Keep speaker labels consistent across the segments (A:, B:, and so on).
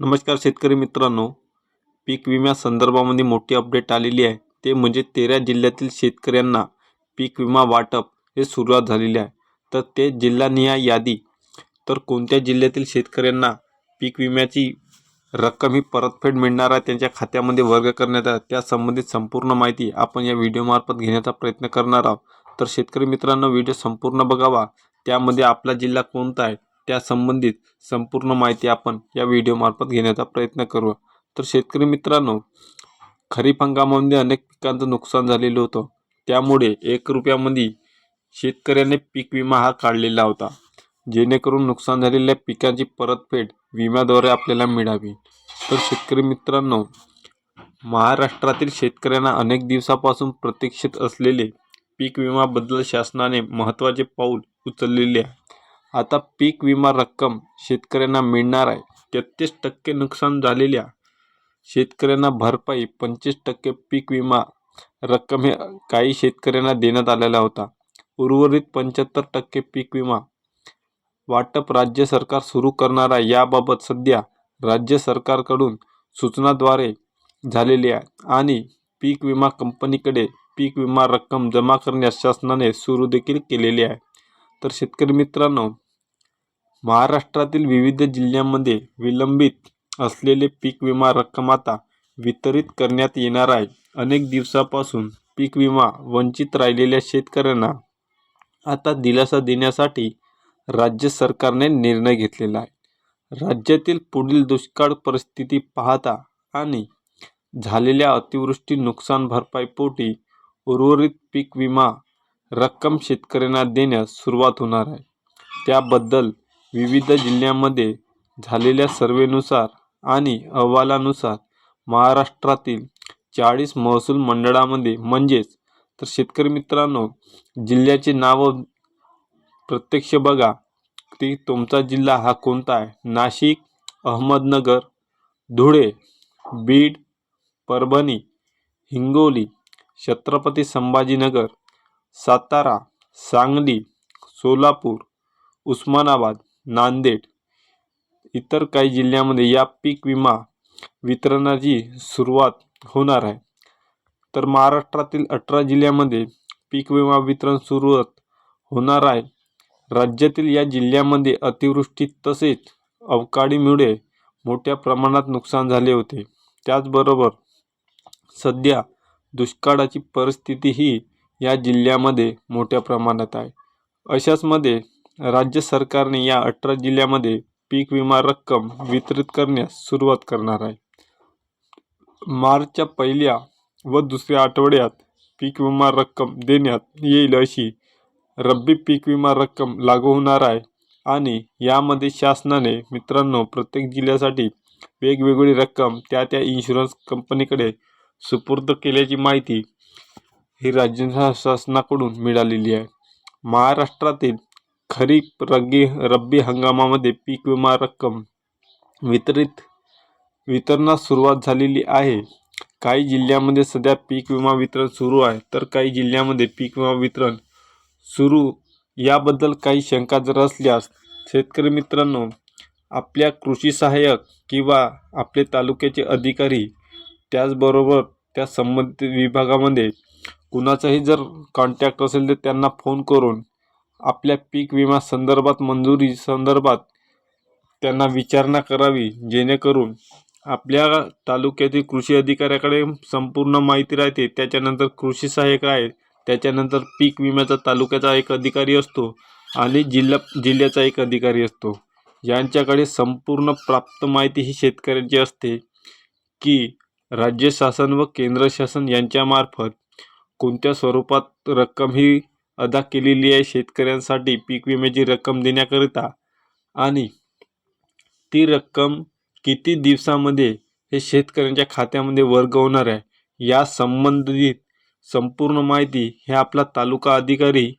A: नमस्कार शेतकरी मित्रांनो. पीक विम्या संदर्भामध्ये मोठी अपडेट आलेली आहे. ते म्हणजे तेरा जिल्ह्यातील शेतकऱ्यांना पीक विमा वाटप हे सुरुवात झालेली आहे. तर ते जिल्हानिहाय यादी. तर कोणत्या जिल्ह्यातील शेतकऱ्यांना पीक विम्याची रक्कम ही परतफेड मिळणार आहे त्यांच्या खात्यामध्ये वर्ग करण्यात आहे त्यासंबंधित संपूर्ण माहिती आपण या व्हिडिओमार्फत घेण्याचा प्रयत्न करणार आहोत. तर शेतकरी मित्रांनो व्हिडिओ संपूर्ण बघावा. त्यामध्ये आपला जिल्हा कोणता आहे? त्या संबंधित संपूर्ण माहिती आपण या व्हिडिओमार्फत घेण्याचा प्रयत्न करू. तर शेतकरी मित्रांनो खरीप हंगामामध्ये अनेक पिकांचं नुकसान झालेलं होतं. त्यामुळे एक रुपयामध्ये शेतकऱ्याने पीक विमा हा काढलेला होता जेणेकरून नुकसान झालेल्या पिकांची परतफेड विम्याद्वारे आपल्याला मिळावी. तर शेतकरी मित्रांनो महाराष्ट्रातील शेतकऱ्यांना अनेक दिवसापासून प्रतीक्षित असलेले पीक विमाबद्दल शासनाने महत्त्वाचे पाऊल उचललेले आहे. आता पीक विमा रक्कम शेतकऱ्यांना मिळणार आहे. तेहतीस टक्के नुकसान झालेल्या शेतकऱ्यांना भरपाई पंचवीस टक्के पीक विमा रक्कम हे काही शेतकऱ्यांना देण्यात आलेला होता. उर्वरित पंच्याहत्तर टक्के पीक विमा वाटप राज्य सरकार सुरू करणार आहे. याबाबत सध्या राज्य सरकारकडून सूचनाद्वारे झालेली आहे आणि पीक विमा कंपनीकडे पीक विमा रक्कम जमा करण्यास शासनाने सुरू देखील केलेली आहे. तर शेतकरी मित्रांनो महाराष्ट्रातील विविध जिल्ह्यांमध्ये विलंबित असलेले पीक विमा रक्कम आता वितरित करण्यात येणार आहे. अनेक दिवसापासून पीक विमा वंचित राहिलेल्या शेतकऱ्यांना आता दिलासा देण्यासाठी राज्य सरकारने निर्णय घेतलेला आहे. राज्यातील पुढील दुष्काळ परिस्थिती पाहता आणि झालेल्या अतिवृष्टी नुकसान भरपाईपोटी उर्वरित पीक विमा रक्कम शेतकऱ्यांना देण्यास सुरुवात होणार आहे. त्याबद्दल विविध जिल्ह्यांमध्ये झालेल्या सर्वेनुसार आणि अहवालानुसार महाराष्ट्रातील चाळीस महसूल मंडळामध्ये म्हणजेच तर शेतकरी मित्रांनो जिल्ह्याचे नावं प्रत्यक्ष बघा. ती तुमचा जिल्हा हा कोणता आहे? नाशिक अहमदनगर धुळे बीड परभणी हिंगोली छत्रपती संभाजीनगर सातारा सांगली सोलापूर उस्मानाबाद नांदेड. इतर काही जिल्ह्यामध्ये या पीक विमा वितरणाची सुरुवात होणार आहे. तर महाराष्ट्रातील अठरा जिल्ह्यामध्ये पीक विमा वितरण सुरुवात होणार आहे. राज्यातील या जिल्ह्यामध्ये अतिवृष्टी तसेच अवकाळीमुळे मोठ्या प्रमाणात नुकसान झाले होते. त्याचबरोबर सध्या दुष्काळाची परिस्थितीही या जिल्ह्यामध्ये मोठ्या प्रमाणात आहे. अशाचमध्ये राज्य सरकारने या अठरा जिल्ह्यामध्ये पीक विमा रक्कम वितरित करण्यास सुरुवात करणार आहे. मार्चच्या पहिल्या व दुसऱ्या आठवड्यात पीक विमा रक्कम देण्यात येईल अशी रब्बी पीक विमा रक्कम लागू होणार आहे आणि यामध्ये शासनाने मित्रांनो प्रत्येक जिल्ह्यासाठी वेगवेगळी रक्कम त्या त्या इन्शुरन्स कंपनीकडे सुपूर्द केल्याची माहिती ही राज्य शासनाकडून मिळालेली आहे. महाराष्ट्रातील खरीप रग्गी रब्बी हंगामामध्ये पीक विमा रक्कम वितरित वितरणास सुरुवात झालेली आहे. काही जिल्ह्यामध्ये सध्या पीक विमा वितरण सुरू आहे तर काही जिल्ह्यामध्ये पीक विमा वितरण सुरू. याबद्दल काही शंका जर असल्यास शेतकरी मित्रांनो आपल्या कृषी सहाय्यक किंवा आपले तालुक्याचे अधिकारी त्याचबरोबर त्या संबंधित विभागामध्ये कुणाचाही जर कॉन्टॅक्ट असेल तर त्यांना फोन करून आपल्या पीक विमा संदर्भात मंजुरी संदर्भात त्यांना विचारणा करावी जेणेकरून आपल्या तालुक्यातील कृषी अधिकाऱ्याकडे संपूर्ण माहिती राहते. त्याच्यानंतर कृषी सहाय्यक आहे त्याच्यानंतर पीक विम्याचा तालुक्याचा एक अधिकारी असतो आणि जिल्हा जिल्ह्याचा एक अधिकारी असतो. यांच्याकडे संपूर्ण प्राप्त माहिती ही शेतकऱ्यांची असते की राज्य शासन व केंद्र शासन यांच्यामार्फत कोणत्या स्वरूपात रक्कम ही अदा केलेली आहे शेतकऱ्यांसाठी पीक विम्याची रक्कम देण्याकरिता. आणि ती रक्कम किती दिवसामध्ये हे शेतकऱ्यांच्या खात्यामध्ये वर्ग होणार आहे या संबंधित संपूर्ण माहिती हे आपला तालुका अधिकारी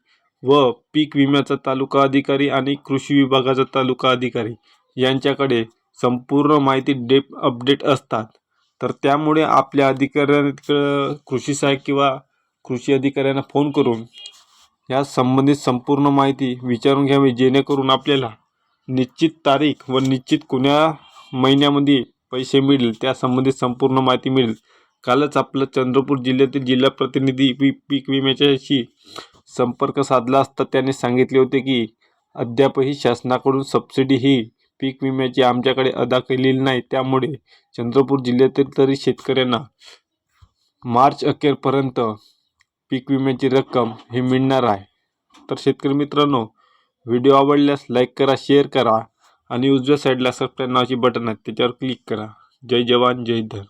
A: व पीक विम्याचा तालुका अधिकारी आणि कृषी विभागाचा तालुका अधिकारी यांच्याकडे संपूर्ण माहिती डेप अपडेट असतात. तर त्यामुळे आपल्या अधिकाऱ्यांकडं कृषी सहाय्यक किंवा कृषी अधिकाऱ्यांना फोन करून या संबंधित संपूर्ण माहिती विचारून घ्यावी जेणेकरून आपल्याला निश्चित तारीख व निश्चित कोण्या महिन्यामध्ये पैसे मिळेल त्यासंबंधी संपूर्ण माहिती मिळेल. कालच आपलं चंद्रपूर जिल्ह्यातील जिल्हा प्रतिनिधी पी पीक विम्याच्याशी संपर्क साधला असता त्याने सांगितले होते की अद्यापही शासनाकडून सबसिडी ही पीक विम्याची आमच्याकडे अदा केलेली नाही. त्यामुळे चंद्रपूर जिल्ह्यातील तरी शेतकऱ्यांना मार्च अखेरपर्यंत पीक विम्याची रक्कम ही मिळणार आहे. तर शेतकरी मित्रांनो व्हिडिओ आवडल्यास लाईक करा शेअर करा आणि उजव्या साईडला सबस्क्राईब नावाची बटन आहे त्याच्यावर क्लिक करा. जय जवान जय धन.